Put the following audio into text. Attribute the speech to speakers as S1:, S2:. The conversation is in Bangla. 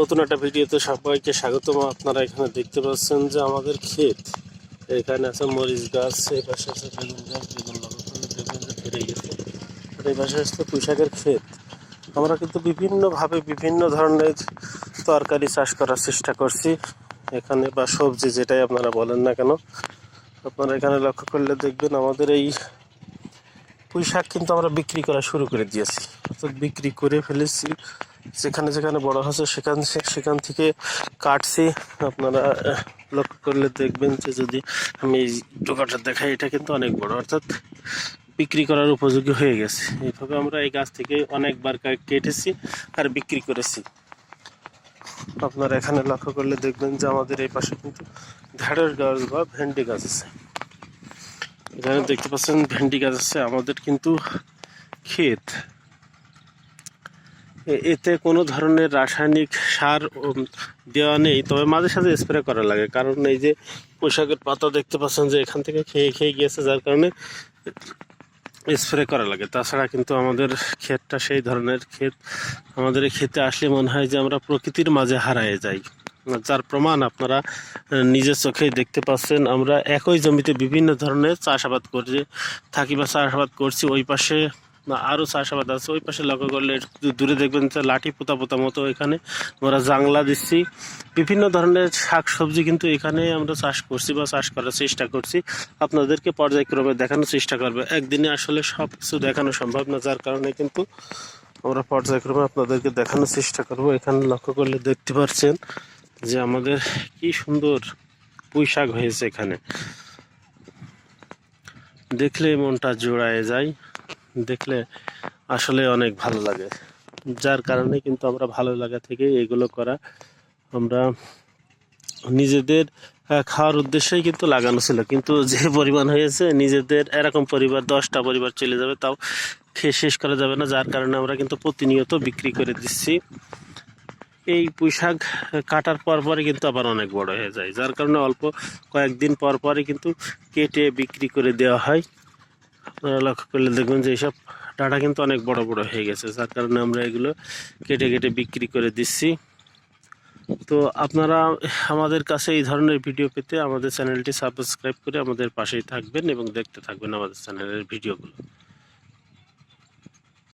S1: নতুন একটা ভিডিওতে সবাইকে স্বাগতম আপনারা এখানে দেখতে পাচ্ছেন যে আমাদের ক্ষেত এখানে আছে মরিচ গাছ এই পাশে আছে বেগুন গাছ বেগুন লাগানো বেগুন গাছ ফিরে গেছে আর এই পাশে আসছে পুঁশাকের ক্ষেত আমরা কিন্তু বিভিন্নভাবে বিভিন্ন ধরনের তরকারি চাষ করার চেষ্টা করছি এখানে বা সবজি যেটাই আপনারা বলেন না কেন আপনারা এখানে লক্ষ্য করলে দেখবেন আমাদের এই পুঁই শাক কিন্তু আমরা বিক্রি করা শুরু করে দিয়েছি অর্থাৎ বিক্রি করে ফেলেছি যেখানে যেখানে বড় হচ্ছে সেখান সেখান থেকে কাটছি আপনারা লক্ষ্য করলে দেখবেন যে যদি আমি টোকাটা দেখাই এটা কিন্তু অনেক বড় অর্থাৎ বিক্রি করার উপযোগী হয়ে গেছে এইভাবে আমরা এই গাছ থেকে অনেকবার কেটেছি আর বিক্রি করেছি আপনারা এখানে লক্ষ্য করলে দেখবেন যে আমাদের এই পাশে কিন্তু ঢেঁড়ের গাছ বা ভেন্ডি গাছ আছে এখানে দেখতে পাচ্ছেন ভেন্ডি গাছ আছে আমাদের কিন্তু ক্ষেত এতে কোনো ধরনের রাসায়নিক সার দেওয়া নেই তবে মাঝে সাথে স্প্রে করা লাগে কারণ এই যে পোশাকের পাতা দেখতে পাচ্ছেন যে এখান থেকে খেয়ে খেয়ে গিয়েছে যার কারণে স্প্রে করা লাগে তাছাড়া কিন্তু আমাদের ক্ষেতটা সেই ধরনের ক্ষেত আমাদের এই ক্ষেতে আসলে মনে হয় যে আমরা প্রকৃতির মাঝে হারিয়ে যাই যার প্রমাণ আপনারা নিজের চোখেই দেখতে পাচ্ছেন আমরা একই জমিতে বিভিন্ন ধরনের চাষাবাদ করছি থাকি বা চাষাবাদ করছি ওই পাশে না আরও চাষাবাদ আছে ওই পাশে লক্ষ্য করলে দূরে দেখবেন লাঠি পোতা পোতা মতো এখানে আমরা জাংলা দিচ্ছি বিভিন্ন ধরনের শাক সবজি কিন্তু এখানে আমরা চাষ করছি বা চাষ করার চেষ্টা করছি আপনাদেরকে পর্যায়ক্রমে দেখানোর চেষ্টা করবে একদিনে আসলে সব কিছু দেখানো সম্ভব না যার কারণে কিন্তু আমরা পর্যায়ক্রমে আপনাদেরকে দেখানোর চেষ্টা করব এখানে লক্ষ্য করলে দেখতে পাচ্ছেন যে আমাদের কি সুন্দর পুঁই শাক হয়েছে এখানে দেখলে মনটা জোড়ায় যায় দেখলে আসলে অনেক ভালো লাগে যার কারণে কিন্তু আমরা ভালো লাগা থেকে এগুলো করা আমরা নিজেদের খাওয়ার উদ্দেশ্যেই কিন্তু লাগানো ছিল কিন্তু যে পরিমাণ হয়েছে নিজেদের এরকম পরিবার দশটা পরিবার চলে যাবে তাও খেয়ে শেষ করা যাবে না যার কারণে আমরা কিন্তু প্রতিনিয়ত বিক্রি করে দিচ্ছি এই পুঁইশাক কাটার পর পরে কিন্তু আবার অনেক বড় হয়ে যায় যার কারণে অল্প কয়েকদিন পর পরে কিন্তু কেটে বিক্রি করে দেওয়া হয় আপনারা লক্ষ্য করলে দেখবেন যে এইসব ডাটা কিন্তু অনেক বড় বড় হয়ে গেছে যার কারণে আমরা এগুলো কেটে কেটে বিক্রি করে দিচ্ছি তো আপনারা আমাদের কাছে এই ধরনের ভিডিও পেতে আমাদের চ্যানেলটি সাবস্ক্রাইব করে আমাদের পাশেই থাকবেন এবং দেখতে থাকবেন আমাদের চ্যানেলের ভিডিওগুলো